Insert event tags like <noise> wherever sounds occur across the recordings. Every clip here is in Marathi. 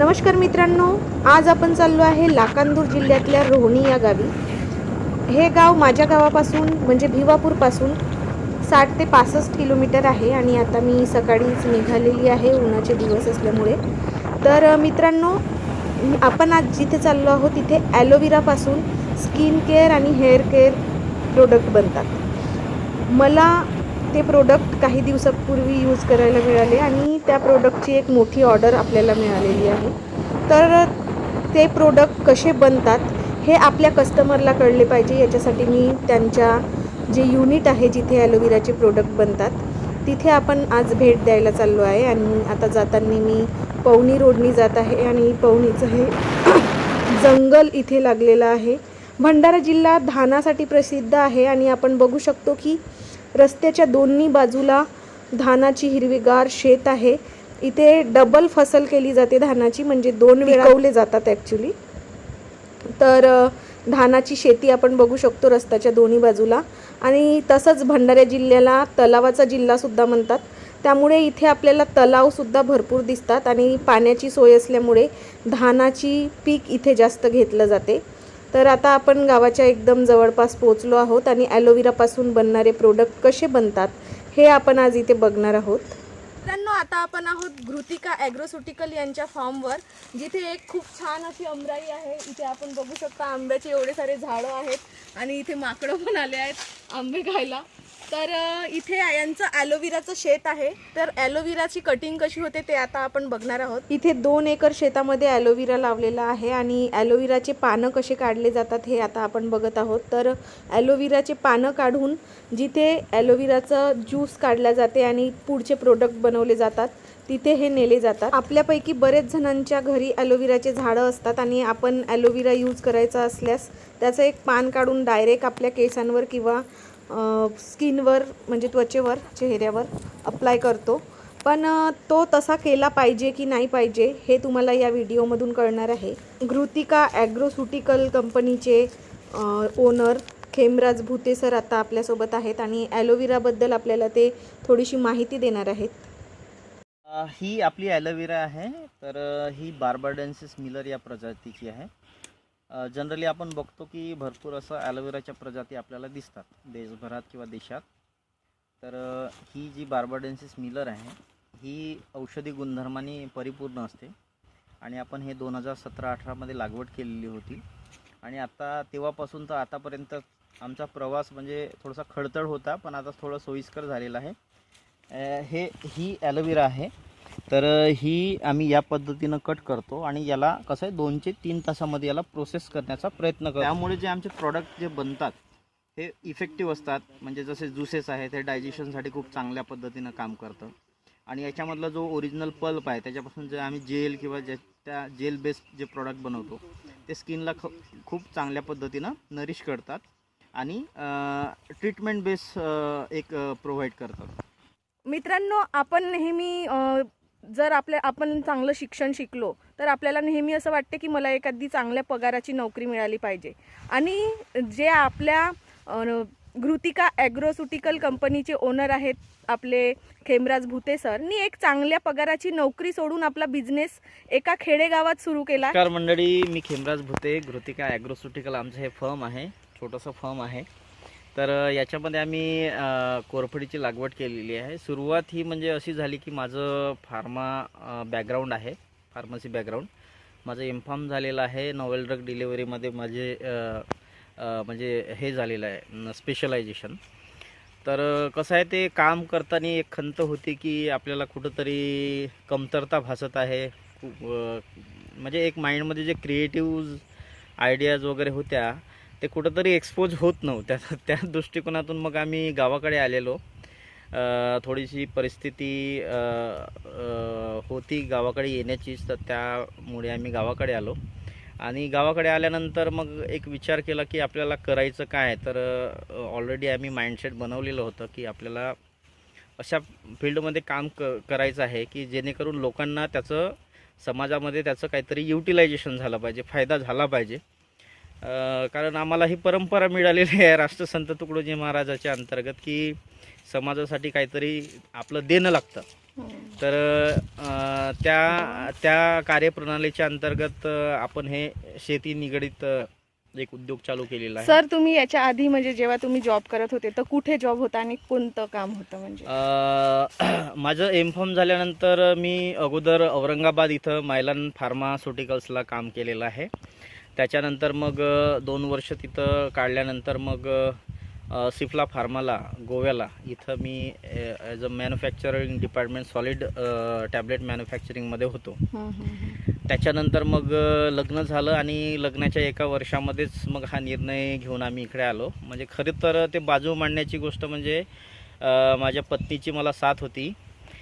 नमस्कार मित्रांनो आज आपण चाललो आहे लाकांदूर जिल्ह्यातल्या रोहणी या गावी. हे गाव माझ्या गावापासून म्हणजे भिवापूरपासून साठ ते पासष्ट किलोमीटर आहे आणि आता मी सकाळीच निघालेली आहे उन्हाचे दिवस असल्यामुळे. तर मित्रांनो आपण आज जिथे चाललो आहोत तिथे ॲलोविरापासून स्किन केअर आणि हेअर केअर प्रोडक्ट बनतात. मला ते प्रोडक्ट काही दिवसापूर्वी यूज करायला मिळाले आणि त्या प्रोडक्टची एक मोठी ऑर्डर आपल्याला मिळालेली आहे. तर ते प्रोडक्ट कसे बनतात हे आपल्या कस्टमरला कळले पाहिजे. याच्यासाठी मी त्यांच्या जे युनिट आहे जिथे ॲलोवेराचे प्रोडक्ट बनतात तिथे आपण आज भेट द्यायला चाललो आहे. आणि आता जाताना मी पवनी रोडनी जात आहे आणि पवनीचं हे <coughs> जंगल इथे लागलेलं आहे. भंडारा जिल्हा धानासाठी प्रसिद्ध आहे आणि आपण बघू शकतो की रस्त्याच्या दोन्ही बाजूला धानाची हिरवीगार शेत आहे. इथे डबल फसल केली जाते धानाची म्हणजे दोन वेळावले जातात ॲक्च्युली तर धानाची शेती आपण बघू शकतो रस्त्याच्या दोन्ही बाजूला. आणि तसंच भंडाऱ्या जिल्ह्याला तलावाचा जिल्हासुद्धा म्हणतात. त्यामुळे इथे आपल्याला तलावसुद्धा भरपूर दिसतात आणि पाण्याची सोय असल्यामुळे धानाची पीक इथे जास्त घेतलं जाते. तर आता आपण गावाच्या एकदम जवळपास पोहोचलो आहोत आणि ॲलोवेरापासून बनणारे प्रोडक्ट कसे बनतात हे आपण आज इथे बघणार आहोत. मित्रांनो आता आपण आहोत घृतिका ॲग्रोसुटिकल यांच्या फॉर्मवर जिथे एक खूप छान अशी अमराई आहे. इथे आपण बघू शकता आंब्याचे एवढे सारे झाडं आहेत आणि इथे माकडं पण आले आहेत आंबे खायला. तर इथे यांचं ॲलोव्हेराचं शेत आहे. तर ॲलोविराची कटिंग कशी होते ते आता आपण बघणार आहोत. इथे दोन एकर शेतामध्ये ॲलोविरा लावलेला आहे आणि ॲलोव्हेराचे पानं कसे काढले जातात हे आता आपण बघत आहोत. तर ॲलोविराचे पानं काढून जिथे ॲलोविराचं ज्यूस काढला जाते आणि पुढचे प्रोडक्ट बनवले जातात तिथे हे नेले जातात. आपल्यापैकी बरेच जणांच्या घरी ॲलोव्हेराचे झाडं असतात आणि आपण ॲलोविरा यूज करायचा असल्यास त्याचं एक पान काढून डायरेक्ट आपल्या केसांवर किंवा स्किनवर म्हणजे त्वचेवर चेहऱ्यावर अप्लाय करतो. पण तो तसा केला पाहिजे की नाही पाहिजे हे तुम्हाला या व्हिडिओमधून कळणार आहे. घृतिका ॲग्रोसुटिकल कंपनीचे ओनर खेमराज भुते सर आता आपल्यासोबत आहेत आणि ॲलोविराबद्दल आपल्याला ते थोडीशी माहिती देणार आहेत. ही आपली ॲलोवेरा आहे तर ही बार्बाडेन्सिस मिलर या प्रजातीची आहे. जनरली आपण बघतो की भरपूर असं ॲलोवेराच्या प्रजाती आपल्याला दिसतात देशभरात किंवा देशात. तर ही जी बार्बाडेन्सिस मिलर आहे ही औषधी गुणधर्माने परिपूर्ण असते. आणि आपण हे दोन हजार सतरा अठरामध्ये लागवड केलेली होती. आणि आता तेव्हापासून तर आतापर्यंत आमचा प्रवास म्हणजे थोडासा खडतड होता पण आता थोडं सोयीस्कर झालेला आहे. हे ही ॲलोवेरा आहे. तर ही आम्ही या पद्धतीनं कट करतो आणि याला कसं आहे दोन ते तीन तासामध्ये याला प्रोसेस करण्याचा प्रयत्न करतो. त्यामुळे जे आमचे प्रॉडक्ट जे बनतात हे इफेक्टिव्ह असतात. म्हणजे जसे ज्युसेस आहेत हे डायजेशनसाठी खूप चांगल्या पद्धतीनं काम करतं. आणि याच्यामधला जो ओरिजिनल पल्प आहे त्याच्यापासून जे आम्ही जेल किंवा ज्या त्या जेल बेस्ड जे प्रॉडक्ट बनवतो ते स्किनला ख खूप चांगल्या पद्धतीनं नरिश करतात आणि ट्रीटमेंट बेस एक प्रोव्हाइड करतात. मित्रांनो आपण नेहमी जर आपल्या आपण चांगलं शिक्षण शिकलो तर आपल्याला नेहमी असं वाटते की मला एखादी चांगल्या पगाराची नोकरी मिळाली पाहिजे. आणि जे आपल्या घृतिका ॲग्रोसुटिकल कंपनीचे ओनर आहेत आपले खेमराज भुते सर नी एक चांगल्या पगाराची नोकरी सोडून आपला बिझनेस एका खेडेगावात सुरू केला. मंडळी मी खेमराज भुते घृतिका ॲग्रोसुटिकल आमचं हे फर्म आहे छोटंसं फर्म आहे. तर याच्यामध्ये आम्ही कोरफडीची लागवड केलेली आहे. सुरुवात ही म्हणजे अशी झाली की माझं फार्मा बॅकग्राऊंड आहे फार्मसी बॅकग्राऊंड. माझं एम फार्म झालेलं आहे नॉवेल ड्रग डिलेवरीमध्ये माझे म्हणजे हे झालेलं आहे स्पेशलायझेशन तर कसं आहे ते काम करताना एक खंत होती की आपल्याला कुठंतरी कमतरता भासत आहे. म्हणजे एक माइंडमध्ये जे क्रिएटिव्ह आयडियाज वगैरे होत्या ते कुठंतरी एक्सपोज होत नव्हत्या. <laughs> त्या दृष्टिकोनातून मग आम्ही गावाकडे आलेलो. थोडीशी परिस्थिती होती गावाकडे येण्याचीच तर त्यामुळे आम्ही गावाकडे आलो. आणि गावाकडे आल्यानंतर मग एक विचार केला की आपल्याला करायचं काय? तर ऑलरेडी आम्ही माइंडसेट बनवलेलं होतं की आपल्याला अशा फील्डमध्ये काम क करायचं आहे की जेणेकरून लोकांना त्याचं समाजामध्ये त्याचं काहीतरी युटिलायझेशन झालं पाहिजे फायदा झाला पाहिजे. कारण आम्हाला ही परंपरा मिळालेली आहे राष्ट्रसंत तुकडोजी महाराजाच्या अंतर्गत की समाजासाठी काहीतरी आपलं देणं लागतं. तर त्या त्या कार्यप्रणालीच्या अंतर्गत आपण हे शेती निगडीत एक उद्योग चालू केलेला आहे. सर तुम्ही याच्या आधी म्हणजे जेव्हा तुम्ही जॉब करत होते तर कुठे जॉब होता आणि कोणतं काम होतं म्हणजे? <clears throat> माझं एम फॉर्म झाल्यानंतर मी अगोदर औरंगाबाद इथं मायलन फार्मास्युटिकल्सला काम केलेलं आहे. त्याच्यानंतर मग दोन वर्ष तिथं काढल्यानंतर मग सिफला फार्माला गोव्याला इथं मी as a manufacturing department solid tablet मॅन्युफॅक्चरिंगमध्ये होतो. त्याच्यानंतर मग लग्न झालं आणि लग्नाच्या एका वर्षामध्येच मग हा निर्णय घेऊन आम्ही इकडे आलो. म्हणजे खरं तर ते बाजू मांडण्याची गोष्ट म्हणजे माझ्या पत्नीची मला साथ होती.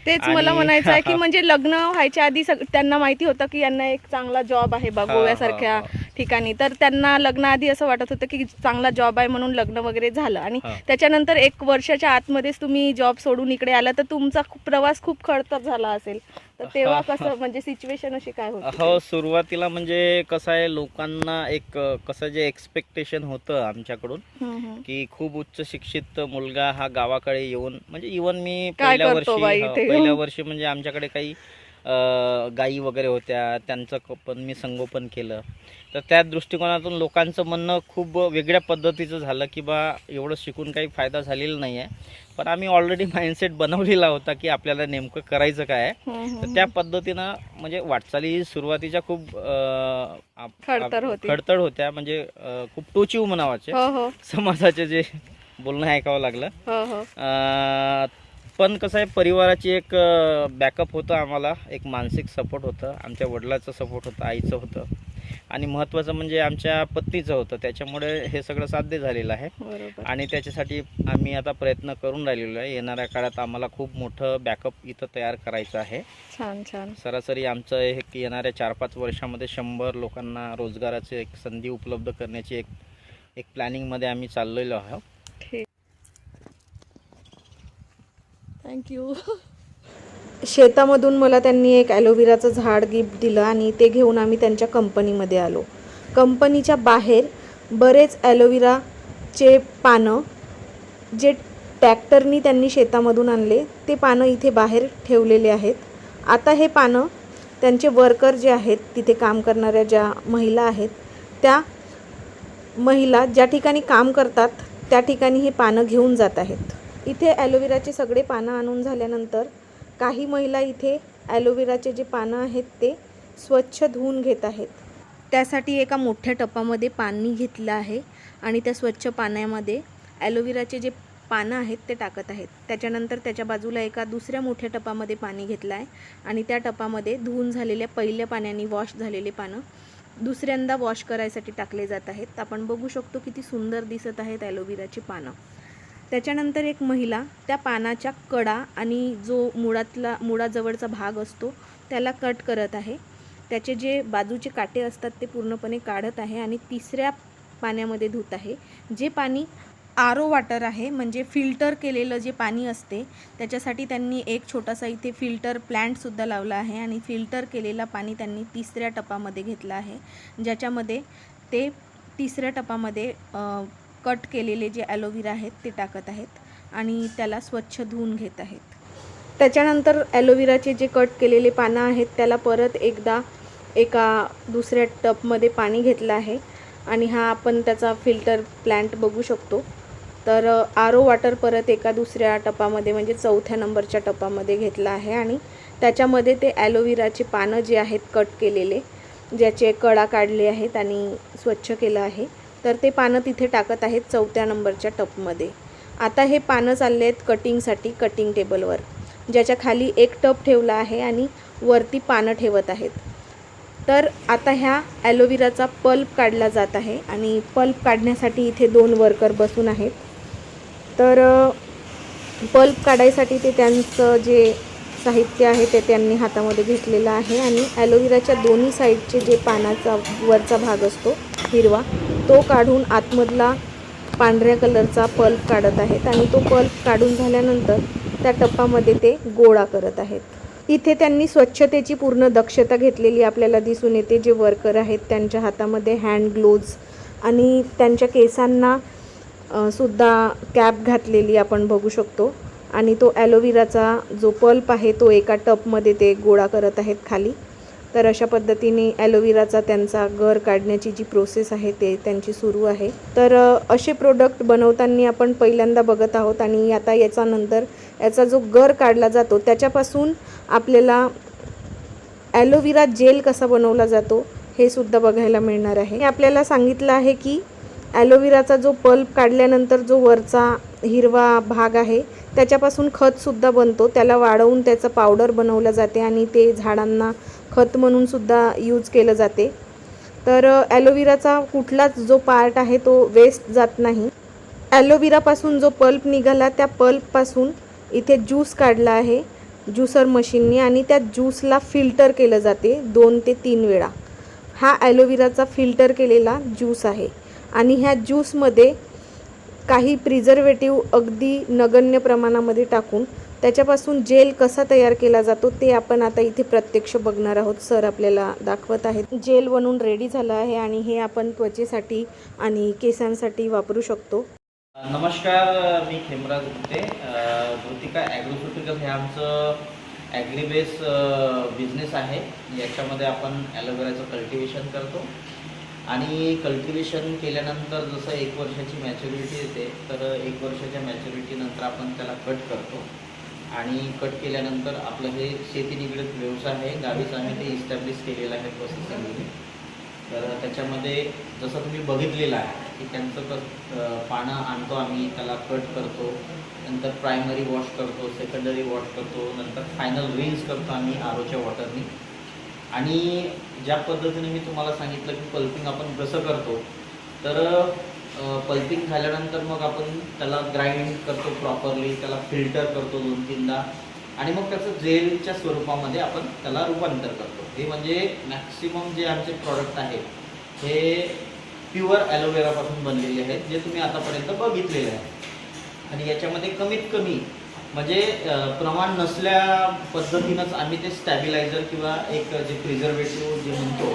तेच मला म्हणायचं आहे की <laughs> म्हणजे लग्न व्हायच्या आधी त्यांना माहिती होतं की यांना एक चांगला जॉब आहे बा गोव्यासारख्या. ठिकाणी तर त्यांना लग्नाआधी असं वाटत होतं की चांगला जॉब आहे म्हणून लग्न वगैरे झालं आणि. त्याच्यानंतर एक वर्षाच्या आतमध्येच तुम्ही जॉब सोडून इकडे आला तर तुमचा खूप प्रवास खूप खडतर झाला असेल तर तेव्हा <laughs> कसं म्हणजे सिच्युएशन अशी काय होती हो सुरुवातीला म्हणजे कसं आहे लोकांना एक कसं जे एक्सपेक्टेशन होतं आमच्याकडून. की खूप उच्च शिक्षित मुलगा हा गावाकडे येऊन म्हणजे इवन मी पहिल्या वर्षी हो? पहिल्या वर्षी म्हणजे आमच्याकडे काही गायी वगैरे होत्या त्यांचं पण मी संगोपन केलं तर त्या दृष्टिकोनातून लोकांचं म्हणणं खूप वेगळ्या पद्धतीचं झालं की बा एवढं शिकून काही फायदा झालेला नाही आहे पण आम्ही ऑलरेडी माइंडसेट बनवलेला होता की आपल्याला नेमकं करायचं काय आहे. तर त्या पद्धतीनं म्हणजे वाटचाली सुरुवातीच्या खूप. खडतर होत्या. म्हणजे खूप टोचीव म्हणावाचे हो हो. समाजाचे जे बोलणं ऐकावं लागलं. हो हो. पण कसं आहे परिवाराची एक बॅकअप होतं आम्हाला. एक मानसिक सपोर्ट होतं. आमच्या वडिलाचं सपोर्ट होतं. आईचं होतं. आणि महत्त्वाचं म्हणजे आमच्या पत्नीचं होतं त्याच्यामुळे हे सगळं साध्य झालेलं आहे. आणि त्याच्यासाठी आम्ही आता प्रयत्न करून राहिलेलो आहे. येणाऱ्या काळात आम्हाला खूप मोठं बॅकअप इथं तयार करायचं आहे. छान छान. सरासरी आमचं हे की येणाऱ्या चार पाच वर्षामध्ये शंभर लोकांना रोजगाराची एक संधी उपलब्ध करण्याची एक एक प्लॅनिंगमध्ये आम्ही चाललेलो आहोत. ठीक. थँक्यू <laughs> शेतामधून मला त्यांनी एक ॲलोव्हेराचं झाड गिफ्ट दिलं आणि ते घेऊन आम्ही त्यांच्या कंपनीमध्ये आलो. कंपनीच्या बाहेर बरेच ॲलोव्हेराचे पानं जे टॅक्टरनी त्यांनी शेतामधून आणले ते पानं इथे बाहेर ठेवलेले आहेत. आता हे पानं त्यांचे वर्कर जे आहेत तिथे काम करणाऱ्या ज्या महिला आहेत त्या महिला ज्या ठिकाणी काम करतात त्या ठिकाणी हे पानं घेऊन जात आहेत. इथे ॲलोव्हेराचे सगळे पानं आणून झाल्यानंतर काही महिला इथे ॲलोवेराचे जे पानं आहेत ते स्वच्छ धुवून घेत आहेत. त्यासाठी एका मोठ्या टपामध्ये पाणी घेतलं आहे आणि त्या स्वच्छ पाण्यामध्ये ॲलोवेराचे जे पानं आहेत ते टाकत आहेत. त्याच्यानंतर त्याच्या बाजूला एका दुसऱ्या मोठ्या टपामध्ये पाणी घेतलं आहे आणि त्या टपामध्ये धुवून झालेल्या पहिल्या पाण्याने वॉश झालेले पानं दुसऱ्यांदा वॉश करायसाठी टाकले जात आहेत. आपण बघू शकतो किती सुंदर दिसत आहेत ॲलोवेराची पानं. त्याच्यानंतर एक महिला त्या पानाच्या कडा आणि जो मुळातला मुळाजवळचा भाग असतो त्याला कट करत आहे. त्याचे जे बाजूचे काटे असतात ते पूर्णपणे काढत आहे आणि तिसऱ्या पाण्यामध्ये धुत आहे. जे पाणी आरो वॉटर आहे म्हणजे फिल्टर केलेलं जे पाणी असते त्याच्यासाठी त्यांनी एक छोटासा इथे फिल्टर प्लॅन्टसुद्धा लावला आहे आणि फिल्टर केलेला पाणी त्यांनी तिसऱ्या टपामध्ये घेतलं आहे ज्याच्यामध्ये ते तिसऱ्या टपामध्ये कट केलेले जे ॲलोव्हेरा आहेत ते टाकत आहेत आणि त्याला स्वच्छ धुवून घेत आहेत. त्याच्यानंतर ॲलोव्हेराचे जे कट केलेले पानं आहेत त्याला परत एकदा एका दुसऱ्या टपमध्ये पाणी घेतलं आहे आणि हा आपण त्याचा फिल्टर प्लॅन्ट बघू शकतो. तर आरो वॉटर परत एका दुसऱ्या टपामध्ये म्हणजे चौथ्या नंबरच्या टपामध्ये घेतला आहे आणि त्याच्यामध्ये ते ॲलोव्हेराचे पानं जे आहेत कट केलेले ज्याचे कडा काढले आहेत आणि स्वच्छ केलं आहे. तर ते पानं तिथे टाकत आहेत चौथ्या नंबरच्या टपमध्ये. आता हे पानं चालले आहेत कटिंगसाठी कटिंग टेबलवर ज्याच्या खाली एक टप ठेवला आहे आणि वरती पानं ठेवत आहेत. तर आता ह्या ॲलोवेराचा पल्प काढला जात आहे आणि पल्प काढण्यासाठी इथे दोन वर्कर बसून आहेत. तर पल्प काढायसाठी ते त्यांचं जे साहित्य आहे ते त्यांनी हातामध्ये घेतलेलं आहे आणि ॲलोवेराच्या दोन्ही साईडचे जे पानाचा वरचा भाग असतो हिरवा तो काढून आतमधला पांढऱ्या कलरचा पल्प काढत आहेत आणि तो पल्प काढून झाल्यानंतर त्या टप्पामध्ये ते गोळा करत आहेत. इथे त्यांनी स्वच्छतेची पूर्ण दक्षता घेतलेली आपल्याला दिसून येते. जे वर्कर आहेत त्यांच्या हातामध्ये हँड ग्लोव्ज आणि त्यांच्या केसांना सुद्धा कॅप घातलेली आपण बघू शकतो. आणि तो ॲलोविराचा जो पल्प आहे तो एका टपमध्ये ते गोळा करत आहेत खाली. तर अशा पद्धतीने ॲलोविराचा त्यांचा गर काढण्याची जी प्रोसेस आहे ते त्यांची सुरू आहे. तर असे प्रोडक्ट बनवताना आपण पहिल्यांदा बघत आहोत आणि आता याच्यानंतर याचा जो गर काढला जातो त्याच्यापासून आपल्याला ॲलोविरा जेल कसा बनवला जातो हे सुद्धा बघायला मिळणार आहे. हे आपल्याला सांगितलं आहे की ॲलोविराचा जो पल्प काढल्यानंतर जो वरचा हिरवा भाग आहे त्याच्यापासून खतसुद्धा बनतो. त्याला वाढवून त्याचं पावडर बनवलं जाते आणि ते झाडांना खत म्हणूनसुद्धा यूज केलं जाते. तर ॲलोविराचा कुठलाच जो पार्ट आहे तो वेस्ट जात नाही. ॲलोविरापासून जो पल्प निघाला त्या पल्पपासून इथे ज्यूस काढला आहे ज्युसर मशीनने आणि त्या ज्यूसला फिल्टर केलं जाते दोन ते तीन वेळा. हा ॲलोविराचा फिल्टर केलेला ज्यूस आहे. आणि ह्या ज्यूसमध्ये काही प्रिझर्वेटिव्ह अगदी नगण्य प्रमाणामध्ये टाकून त्याच्यापासून जेल कसा तयार केला जातो ते आपण आता इथे प्रत्यक्ष बघणार आहोत. सर आपल्याला दाखवत आहेत. जेल बनवून रेडी झालं आहे आणि हे आपण त्वचेसाठी आणि केसांसाठी वापरू शकतो. नमस्कार मी खेमराज गुप्ते. कृतिका ॲग्रोफ्युटिकल हे आमचं ॲग्रीबेस बिझनेस आहे. याच्यामध्ये आपण ॲलोवेराचं कल्टिवेशन करतो. आणि कल्टिवेशन केल्यानंतर जसं एक वर्षाची मॅच्युरिटी येते तर एक वर्षाच्या मॅच्युरिटीनंतर आपण त्याला कट करतो. आणि कट केल्यानंतर आपलं हे शेती निगडीत व्यवसाय आहे गावीच आम्ही ते इस्टॅब्लिश केलेलं आहे प्रोसेसिंगमध्ये तर त्याच्यामध्ये जसं तुम्ही बघितलेलं आहे की त्यांचं कस पानं आणतो आम्ही त्याला कट करतो नंतर प्रायमरी वॉश करतो सेकंडरी वॉश करतो नंतर फायनल रिन्स करतो आम्ही आरोच्या वॉटरनी आणि ज्या पद्धतीने मी तुम्हाला सांगितलं की पल्पिंग आपण कसं करतो तर पल्पिंग झाल्यानंतर मग आपण त्याला ग्राइंड करतो प्रॉपरली त्याला फिल्टर करतो दोन तीनदा आणि मग त्याचं जेलच्या स्वरूपामध्ये आपण त्याला रूपांतर करतो. हे म्हणजे मॅक्सिमम जे आमचे प्रॉडक्ट आहेत हे प्युअर ॲलोवेरापासून बनलेले आहेत जे तुम्ही आतापर्यंत बघितलेले आहे आणि याच्यामध्ये कमीत कमी म्हणजे प्रमाण नसल्या पद्धतीनंच आम्ही ते स्टॅबिलायझर किंवा एक जे प्रिझर्वेटिव्ह जे म्हणतो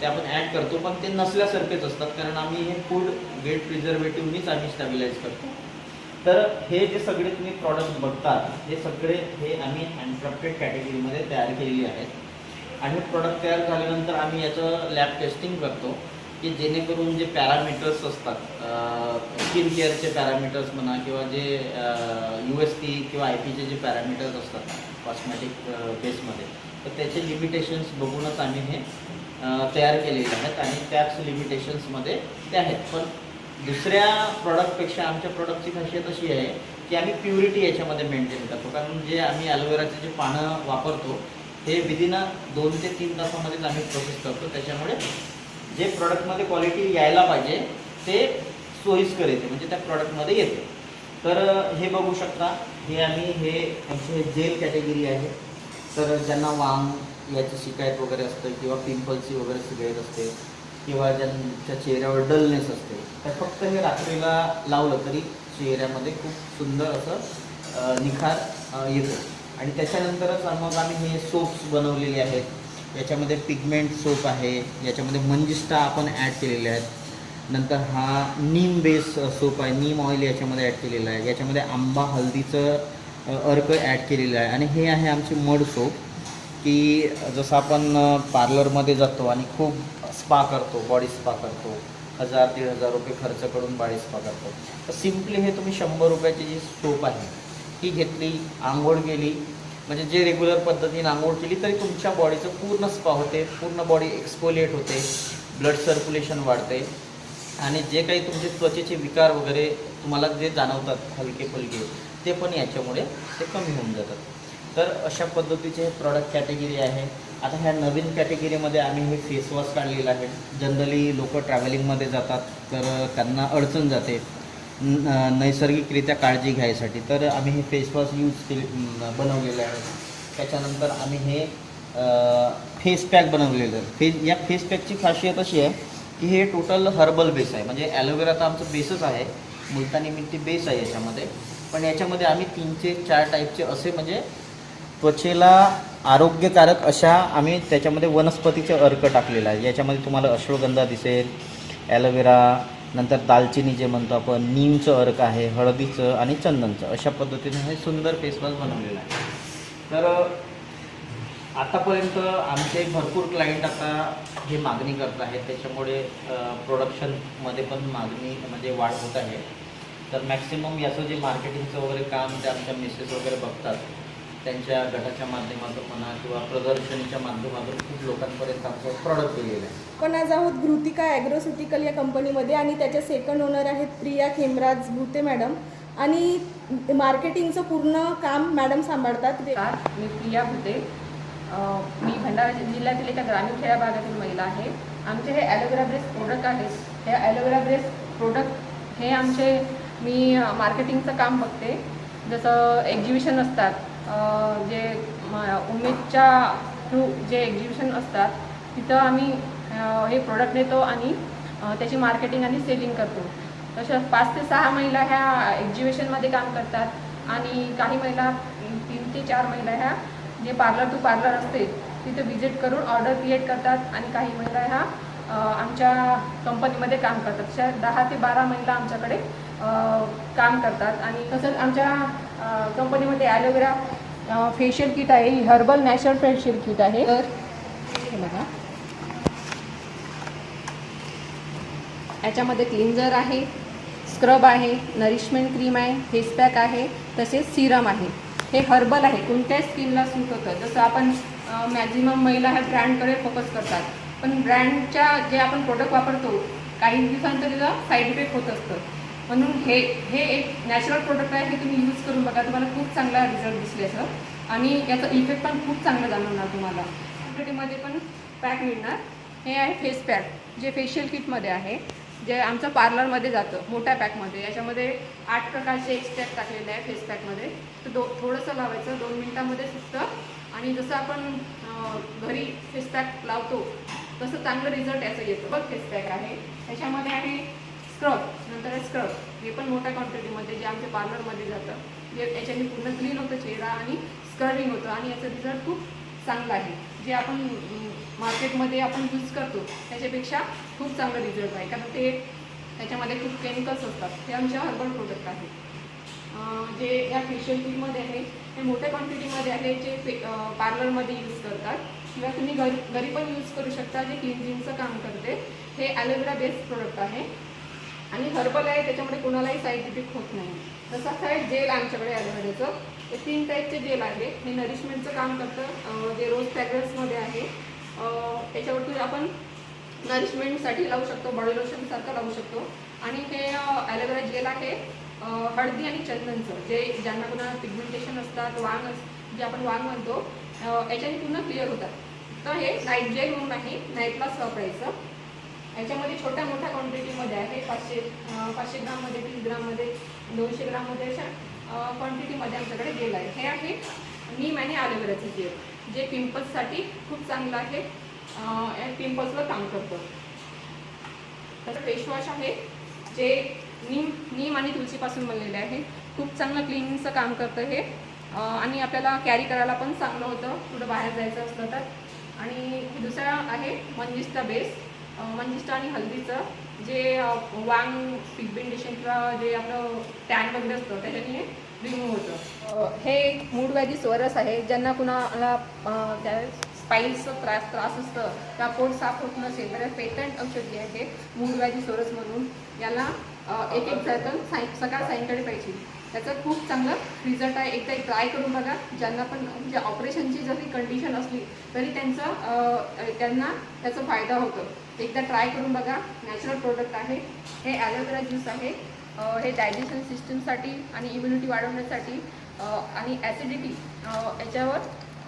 ते आपण ॲड करतो. पण ते नसल्यासारखेच असतात कारण आम्ही हे फूड वेट प्रिझर्वेटिव्हनीच आम्ही स्टॅबिलाइज करतो. तर हे जे सगळे तुम्ही प्रॉडक्ट बघतात हे सगळे हे आम्ही हँडक्राफ्टेड कॅटेगरीमध्ये तयार केलेली आहेत. आणि प्रॉडक्ट तयार झाल्यानंतर आम्ही याचं लॅब टेस्टिंग करतो. की जेणेकरून जे पॅरामीटर्स असतात स्किन केअरचे पॅरामीटर्स म्हणा किंवा जे यू एस पी किंवा आय पीचे जे पॅरामीटर्स असतात कॉस्मॅटिक बेसमध्ये तर त्याचे लिमिटेशन्स बघूनच आम्ही हे तयार केलेले आहेत आणि त्याच लिमिटेशन्समध्ये ते आहेत. पण दुसऱ्या प्रॉडक्टपेक्षा आमच्या प्रॉडक्टची खासियत अशी आहे की आम्ही प्युरिटी याच्यामध्ये मेंटेन करतो. कारण जे आम्ही ॲलोवेराचे जे पानं वापरतो हे विदिन दोन ते तीन तासामध्येच आम्ही प्रोसेस करतो. त्याच्यामुळे जे प्रॉडक्टमध्ये क्वालिटी यायला पाहिजे ते सोयीस्कर येते म्हणजे त्या प्रॉडक्टमध्ये येते. तर हे बघू शकता हे आम्ही हे आमचे जेल कॅटेगरी आहे. तर ज्यांना वांग याची शिकायत वगैरे असते किंवा पिंपल्सची वगैरे शिकायत असते किंवा ज्यांच्या चेहऱ्यावर डलनेस असते तर फक्त हे रात्रीला लावलं तरी चेहऱ्यामध्ये खूप सुंदर असं निखार येतो. आणि त्याच्यानंतरच मग आम्ही हे सोप्स बनवलेले आहेत. याच्यामध्ये पिगमेंट सोप आहे याच्यामध्ये मंजिस्टा आपण ॲड केलेले आहेत. नंतर हा नीम बेस सोप आहे नीम ऑइल याच्यामध्ये ॲड केलेलं आहे. याच्यामध्ये आंबा हळदीचं अर्क ॲड केलेलं आहे. आणि हे आहे आमची मड सोप की जसं आपण पार्लरमध्ये जातो आणि खूप स्पा करतो बॉडी स्पा करतो. हजार दीड हजार रुपये खर्च करून बॉडी स्पा करतो. तर सिम्पली हे तुम्ही शंभर रुपयाची जी सोप आहे ती घेतली आंघोळ केली म्हणजे जे रेग्युलर पद्धतीने आंघोळ केली तरी तुमच्या बॉडीचं पूर्ण स्पा होते पूर्ण बॉडी एक्सपोलिएट होते ब्लड सर्क्युलेशन वाढते. आणि जे काही तुमचे त्वचेचे विकार वगैरे तुम्हाला जे जाणवतात हलके फुलके ते पण याच्यामुळे ते कमी होऊन जातात. तर अशा पद्धतीचे हे प्रॉडक्ट कॅटेगरी आहे. आता ह्या नवीन कॅटेगरीमध्ये आम्ही हे फेसवॉश काढलेलं आहे. जनरली लोक ट्रॅव्हलिंगमध्ये जातात तर त्यांना अडचण जाते. नैसर्गिकरित्या काळजी घ्यायसाठी. तर आम्ही हे फेसवॉश यूज केले बनवलेलं आहे. त्याच्यानंतर आम्ही हे फेस पॅक बनवलेलं आहे. फेस या फेस पॅकची खासियत अशी आहे की हे टोटल हर्बल बेस आहे. म्हणजे ॲलोवेरा तर आमचं बेसच आहे. मुलतानी मिट्टी बेस आहे याच्यामध्ये. पण याच्यामध्ये आम्ही तीनचे चार टाईपचे असे म्हणजे त्वचेला आरोग्यकारक अशा आम्ही त्याच्यामध्ये वनस्पतीचे अर्क टाकलेला आहे. याच्यामध्ये तुम्हाला अश्वगंधा दिसेल ॲलोवेरा नंतर दालचिनी जे म्हणतो आपण नीमचं अर्क आहे हळदीचं आणि चंदनचं. अशा पद्धतीने हे सुंदर फेसवॉश बनवलेलं आहे. तर आतापर्यंत आमचे भरपूर क्लायंट आता हे मागणी करत आहेत. त्याच्यामुळे प्रोडक्शनमध्ये पण मागणी म्हणजे वाढ होत आहे. तर मॅक्सिमम याचं जे मार्केटिंगचं वगैरे काम ते आमच्या मिसेस वगैरे बघतात त्यांच्या गटाच्या माध्यमातून म्हणा किंवा प्रदर्शनीच्या माध्यमातून खूप लोकांपर्यंत आमचं प्रॉडक्ट गेलेलं आहे. आपण आज आहोत घृतिका ॲग्रोसिटिकल या कंपनीमध्ये आणि त्याच्या सेकंड ओनर आहेत प्रिया खेमराज भुते मॅडम आणि मार्केटिंगचं पूर्ण काम मॅडम सांभाळतात. मी प्रिया भुते. मी भंडारा जिल्ह्यातील एका ग्रामीण खेड्या भागातील महिला आहे. आमचे हे ॲलोवेरा ब्रेस प्रोडक्ट आहेत हे ॲलोवेरा ब्रेस प्रोडक्ट हे आमचे मी मार्केटिंगचं काम बघते. जसं एक्झिबिशन असतात जे उमेदच्या थ्रू जे एक्झिबिशन असतात तिथं आम्ही हे प्रोडक्ट नेतो आणि त्याची मार्केटिंग आणि सेलिंग करतो. तशा पाच ते सहा महिला ह्या एक्झिबिशनमध्ये काम करतात आणि काही महिला तीन ते चार महिला ह्या जे पार्लर टू पार्लर असते तिथे व्हिजिट करून ऑर्डर क्रिएट करतात आणि काही महिला ह्या आमच्या कंपनीमध्ये काम करतात. अशा दहा ते बारा महिला आमच्याकडे काम करतात आणि तसंच आमच्या कंपनीमध्ये ॲलोवेरा फेशियल किट आहे ही हर्बल नॅचरल फेशियल किट आहे. तर हे बघा. याच्यामध्ये क्लिन्झर आहे स्क्रब आहे नरिशमेंट क्रीम आहे फेस पॅक आहे तसेच सिरम आहे. हे हर्बल आहे. कोणत्याही स्किनला सूट होतं. जसं आपण मॅक्झिमम महिला ह्या ब्रँडकडे फोकस करतात. पण ब्रँडच्या जे आपण प्रोडक्ट वापरतो काही दिवसांतर त्याचा साईड इफेक्ट होत असतं. म्हणून हे हे एक नॅचरल प्रोडक्ट आहे हे तुम्ही यूज करून बघा. तुम्हाला खूप चांगला रिझल्ट दिसले सर आणि याचा इफेक्ट पण खूप चांगला जाणवणार तुम्हाला. क्वांटिटीमध्ये पण पॅक मिळणार. हे आहे फेस पॅक जे फेशियल किटमध्ये आहे. जे आमचं पार्लरमध्ये जातं मोठ्या पॅकमध्ये याच्यामध्ये आठ प्रकारचे एक्स्ट्रॅक्ट टाकलेले आहे फेस पॅकमध्ये तर दो थोडंसं लावायचं. दोन मिनटामध्ये सुटतं. आणि जसं आपण घरी फेस पॅक लावतो तसं चांगलं रिझल्ट याचं येतं. बघ फेस पॅक आहे. त्याच्यामध्ये आहे स्क्रब नंतर आहे स्क्रब हे पण मोठ्या क्वांटिटीमध्ये जे आमच्या पार्लरमध्ये जातं जे याच्याने पूर्ण क्लीन होतं चेहरा आणि स्क्रबिंग होतं. आणि याचा रिझल्ट खूप चांगला आहे. जे आपण मार्केटमध्ये आपण यूज करतो त्याच्यापेक्षा खूप चांगला रिझल्ट आहे. कारण ते त्याच्यामध्ये खूप केमिकल्स असतात. ते आमच्या हर्बल प्रोडक्ट आहेत. जे या फेशियल क्रीममध्ये आहे हे मोठ्या क्वांटिटीमध्ये आहे जे पार्लरमध्ये यूज करतात. किंवा तुम्ही घरी घरी पण यूज करू शकता जे क्लिन्झिंगचं काम करते. हे ॲलोवेरा बेस्ड प्रोडक्ट आहे. आणि हर्बल आहे त्याच्यामुळे कोणालाही साईड इफेक्ट होत नाही. तसाच आहे जेल आमच्याकडे ॲलोवेराचं. ते तीन टाईपचे जेल आहे. हे नरिशमेंटचं काम करतं जे रोज फ्रॅग्रन्समध्ये आहे. त्याच्यावरती आपण नरिशमेंटसाठी लावू शकतो बॉडी लोशनसारखं लावू शकतो. आणि हे ॲलोवेरा जेल आहे हळदी आणि चंदनचं. जे ज्यांना पुन्हा पिगमेंटेशन असतात वांग अस जे आपण वांग म्हणतो याच्याने पूर्ण क्लिअर होतात. तर हे नाईट जेल म्हणून आहे नाईटलाच वापरायचं याच्यामध्ये छोट्या मोठ्या क्वांटिटीमध्ये आहे. पाचशे पाचशे ग्राममध्ये तीस ग्राममध्ये दोनशे ग्राममध्ये अशा क्वांटिटीमध्ये आमच्याकडे जेल आहे. हे आहे नीम आणि ॲलोवेराचं जेल जे पिंपल्ससाठी खूप चांगलं आहे. पिंपल्सवर काम करतं. तर फेसवॉश आहे जे नीम नीम आणि तुळशीपासून बनलेले आहे. खूप चांगलं क्लिनिंगचं काम करतं हे. आणि आपल्याला कॅरी करायला पण चांगलं होतं. कुठं बाहेर जायचं असलं तर. आणि दुसरा आहे मंजिष्ठा बेस अं, आणि हल्दीचं जे वांग पिगमेंटेशन किंवा जे आपलं टॅन वगैरे असतं त्याच्याने रिमूव्ह होतं. हे मूड व्याधी स्वरस आहे ज्यांना कुणाला त्या त्यावेळेस त्रास त्रास असतं किंवा पोट साफ होत नसेल तर पेटंट औषधी आहे हे मूड व्याधी स्वरस म्हणून याला एक एक जर्तन साय सकाळ सायंकाळी पाहिजे. त्याचा खूप चांगलं रिझल्ट आहे. एकदा ट्राय करून बघा. ज्यांना पण म्हणजे ऑपरेशनची जरी कंडिशन असली तरी त्यांचं त्यांना त्याचा फायदा होतो. एकदा ट्राय करून बघा. नॅचरल प्रोडक्ट आहे. हे ॲलोवेरा ज्यूस आहे. हे डायजेशन सिस्टीमसाठी आणि इम्युनिटी वाढवण्यासाठी आणि ॲसिडिटी याच्यावर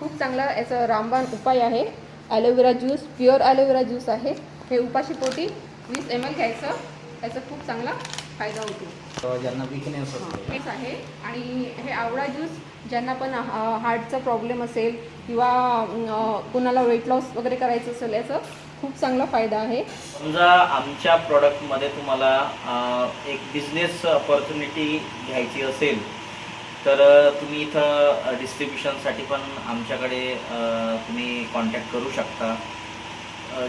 खूप चांगला याचा रामबाण उपाय आहे. Aloe vera juice pure aloe vera juice आहे. हे उपाशी पोटी वीस एम एल घ्यायचं. याचा खूप चांगला फायदा होतो. ज्यांना विकनेस असतो हेच आहे. आणि हे आवळा ज्यूस ज्यांना पण हार्टचा प्रॉब्लेम असेल किंवा कुणाला वेट लॉस वगैरे करायचं असेल याचा खूप चांगला फायदा आहे. समजा आमच्या प्रॉडक्टमध्ये तुम्हाला एक बिझनेस ऑपॉर्च्युनिटी घ्यायची असेल तर तुम्ही इथं डिस्ट्रीब्युशनसाठी पण आमच्याकडे तुम्ही कॉन्टॅक्ट करू शकता.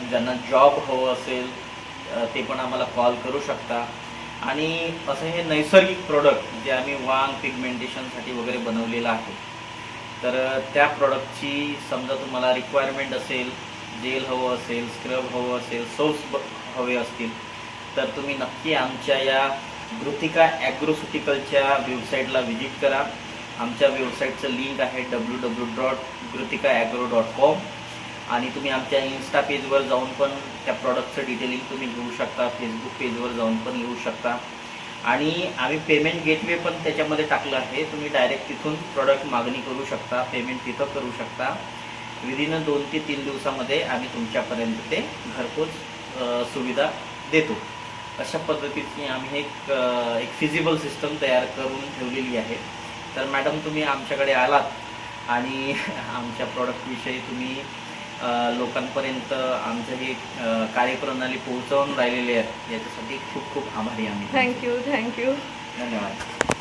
ज्यांना जॉब हवं असेल ते पण आम्हाला कॉल करू शकता. आणि असं हे नैसर्गिक प्रोडक्ट जे आम्ही वांग पिगमेंटेशनसाठी वगैरे बनवलेलं आहे तर त्या प्रॉडक्टची समजा तुम्हाला रिक्वायरमेंट असेल जेल हवं असेल स्क्रब हवं असेल सोप्स हवे असतील तर तुम्ही नक्की आमच्या या गृतिका ॲग्रोसुटिकलच्या वेबसाईटला व्हिजिट करा. आमच्या वेबसाईटचं लिंक आहे W W dot Gritika agro dot com आणि तुम्ही आमच्या इन्स्टा पेजवर जाऊन पण त्या प्रॉडक्टचं डिटेलिंग तुम्ही घेऊ शकता फेसबुक पेजवर जाऊन पण घेऊ शकता. आणि आम्ही पेमेंट गेटवे पण त्याच्यामध्ये टाकलं आहे. तुम्ही डायरेक्ट तिथून प्रॉडक्ट मागणी करू शकता पेमेंट तिथं करू शकता. विदिन दोन ते तीन दिवसामध्ये आम्ही तुमच्यापर्यंत ते घरपोच सुविधा देतो. अशा पद्धतीची आम्ही एक एक फिजिबल सिस्टम तयार करून ठेवलेली आहे. तर मॅडम तुम्ही आमच्याकडे आलात आणि <laughs> आमच्या प्रॉडक्टविषयी तुम्ही लोकांपर्यंत आमचं हे कार्यप्रणाली पोहोचवून राहिलेली आहे याच्यासाठी खूप खूप आभारी आम्ही. थँक्यू थँक्यू धन्यवाद.